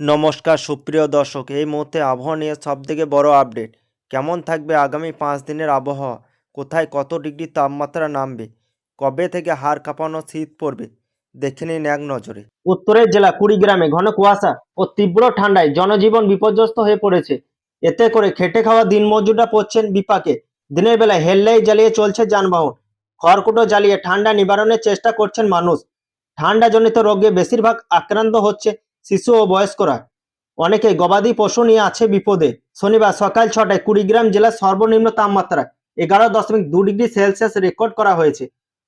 নমস্কার সুপ্রিয় দর্শক, এই মুহূর্তে আবহাওয়া নিয়ে সবথেকে বড় আপডেট। কেমন থাকবে আগামী পাঁচ দিনের আবহাওয়া? কোথায় কত ডিগ্রি তাপমাত্রা নামবে? কবে থেকে হাড় কাঁপানো শীত পড়বে? দেখে নিন এক নজরে। উত্তরের জেলা কুড়িগ্রামে ঘন কুয়াশা ও তীব্র ঠান্ডায় জনজীবন বিপর্যস্ত হয়ে পড়েছে। এতে করে খেটে খাওয়া দিনমজুররা পড়ছেন বিপাকে। দিনের বেলায় হেললাই জ্বালিয়ে চলছে যানবাহন। খড়কুটো জ্বালিয়ে ঠান্ডা নিবারণের চেষ্টা করছেন মানুষ। ঠান্ডাজনিত রোগে বেশিরভাগ আক্রান্ত হচ্ছে শিশু ও বয়স্করা। অনেকে গবাদি পশু নিয়ে আছে বিপদে। শনিবার সকাল ছটায় কুড়িগ্রাম জেলার সর্বনিম্ন তাপমাত্রা এগারো দশমিক দু ডিগ্রি সেলসিয়াস রেকর্ড করা হয়েছে।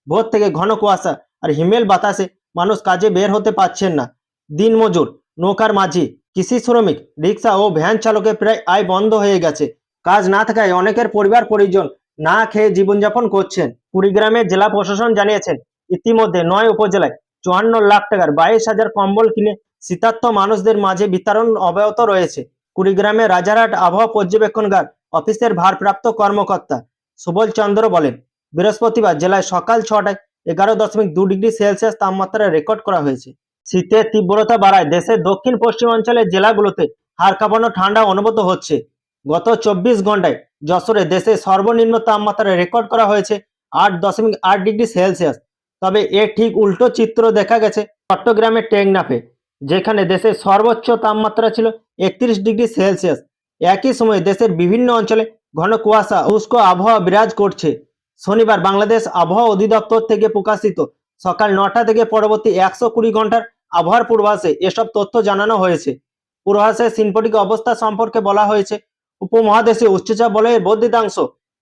ভোর থেকে ঘন কুয়াশা আর হিমেল বাতাসে মানুষ কাজে বের হতে পারছেন না। দিনমজুর, নৌকার মাঝি, কৃষি শ্রমিক, রিক্সা ও ভ্যান চালকের প্রায় আয় বন্ধ হয়ে গেছে। কাজ না থাকায় অনেকের পরিবার পরিজন না খেয়ে জীবনযাপন করছেন। কুড়িগ্রামের জেলা প্রশাসন জানিয়েছেন, ইতিমধ্যে নয় উপজেলায় চুয়ান্ন লাখ টাকার বাইশ হাজার কম্বল কিনে শীতার্থ মানুষদের মাঝে বিতরণ অব্যাহত রয়েছে। কুড়িগ্রামে রাজারহাট আবহাওয়া পর্যবেক্ষণগার অফিসের ভারপ্রাপ্ত কর্মকর্তা সুবল চন্দ্র বলেন, বৃহস্পতিবার জেলায় সকাল ছটায় এগারো দশমিক দু ডিগ্রি সেলসিয়াস তাপমাত্রা রেকর্ড করা হয়েছে। শীতের তীব্রতা বাড়ায় দেশের দক্ষিণ পশ্চিমাঞ্চলের জেলাগুলোতে হাড় কাঁপানো ঠান্ডা অনুভূত হচ্ছে। গত চব্বিশ ঘন্টায় যশোরে দেশের সর্বনিম্ন তাপমাত্রা রেকর্ড করা হয়েছে আট দশমিক আট ডিগ্রি সেলসিয়াস। তবে এর ঠিক উল্টো চিত্র দেখা গেছে চট্টগ্রামের টেকনাফে। যেখানে দেশের সর্বোচ্চ তাপমাত্রা ছিল একত্রিশ ডিগ্রি সেলসিয়াস। একই সময়ে দেশের বিভিন্ন অঞ্চলে ঘন কুয়াশা উষ্ণ আবহাওয়া বিরাজ করছে। শনিবার বাংলাদেশ আবহাওয়া অধিদপ্তর থেকে প্রকাশিত সকাল নটা থেকে পরবর্তী একশো কুড়ি ঘণ্টার আবহাওয়ার পূর্বাসে এসব তথ্য জানানো হয়েছে। পূর্বাসে সিনপটিক অবস্থা সম্পর্কে বলা হয়েছে, উপমহাদেশে উচ্চচাপ বলয়ের বর্ধিতাংশ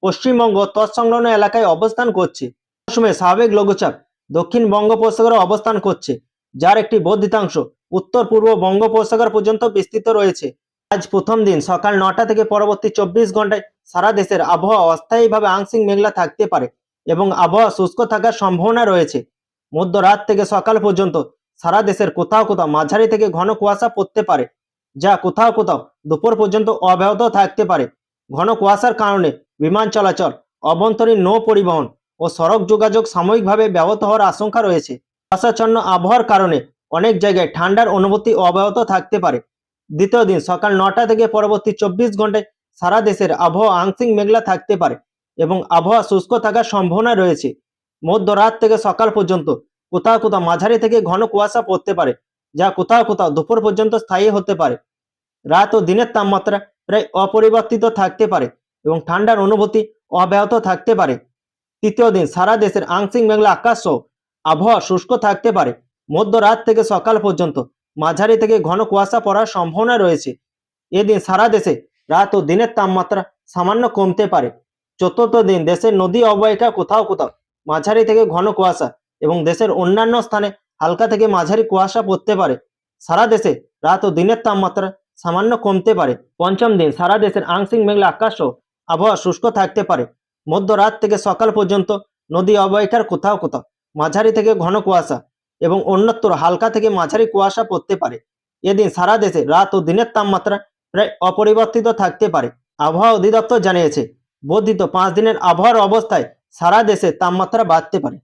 পশ্চিমবঙ্গ তৎসংলগ্ন এলাকায় অবস্থান করছে। মৌসুমে স্বাভাবিক লঘুচাপ দক্ষিণ বঙ্গোপসাগরে অবস্থান করছে, যার একটি বর্ধিতাংশ উত্তর পূর্ব বঙ্গোপসাগর পর্যন্ত বিস্তৃত রয়েছে। আজ প্রথম দিন, সকাল নটা থেকে পরবর্তী চব্বিশ ঘন্টায় সারা দেশের আবহাওয়া অস্থায়ীভাবে আংশিক মেঘলা থাকতে পারে এবং আবহাওয়া শুষ্ক থাকার সম্ভাবনা রয়েছে। মধ্যরাত থেকে সকাল পর্যন্ত সারা দেশের কোথাও কোথাও মাঝারি থেকে ঘন কুয়াশা পড়তে পারে, যা কোথাও কোথাও দুপুর পর্যন্ত অব্যাহত থাকতে পারে। ঘন কুয়াশার কারণে বিমান চলাচল, অভ্যন্তরীণ নৌ পরিবহন ও সড়ক যোগাযোগ সাময়িকভাবে ব্যাহত হওয়ার আশঙ্কা রয়েছে। কুয়াশাচ্ছন্ন আবহাওয়ার কারণে অনেক জায়গায় ঠান্ডার অনুভূতি অব্যাহত থাকতে পারে। দ্বিতীয় দিন সকাল নটা থেকে পরবর্তী চব্বিশ ঘন্টায় সারা দেশের আবহাওয়া আংশিক মেঘলা থাকতে পারে এবং আবহাওয়া শুষ্ক থাকার সম্ভাবনা রয়েছে। মধ্যরাত থেকে সকাল পর্যন্ত কোথাও কোথাও মাঝারি থেকে ঘন কুয়াশা পড়তে পারে, যা কোথাও কোথাও দুপুর পর্যন্ত স্থায়ী হতে পারে। রাত ও দিনের তাপমাত্রা প্রায় অপরিবর্তিত থাকতে পারে এবং ঠান্ডার অনুভূতি অব্যাহত থাকতে পারে। তৃতীয় দিন সারা দেশের আংশিক মেঘলা আকাশ সহ আবহাওয়া শুষ্ক থাকতে পারে। মধ্যরাত থেকে সকাল পর্যন্ত মাঝারি থেকে ঘন কুয়াশা পড়ার সম্ভাবনা রয়েছে। এদিন সারা দেশে রাত ও দিনের তাপমাত্রা সামান্য কমতে পারে। চতুর্থ দিন দেশের নদী অববাহিকা কোথাও কোথাও মাঝারি থেকে ঘন কুয়াশা এবং দেশের অন্যান্য স্থানে হালকা থেকে মাঝারি কুয়াশা পড়তে পারে। সারা দেশে রাত ও দিনের তাপমাত্রা সামান্য কমতে পারে। পঞ্চম দিন সারা দেশের আংশিক মেঘলা আকাশ ও আবহাওয়া শুষ্ক থাকতে পারে। মধ্যরাত থেকে সকাল পর্যন্ত নদী অববাহিকার কোথাও কোথাও মাঝারি থেকে ঘন কুয়াশা এবং অন্যত্র হালকা থেকে মাঝারি কুয়াশা পড়তে পারে। এদিন সারা দেশে রাত ও দিনের তাপমাত্রা প্রায় অপরিবর্তিত থাকতে পারে, আবহাওয়া অধিদপ্তর জানিয়েছে। বর্ধিত পাঁচ দিনের আবহাওয়ার অবস্থায় সারা দেশে তাপমাত্রা বাড়তে পারে।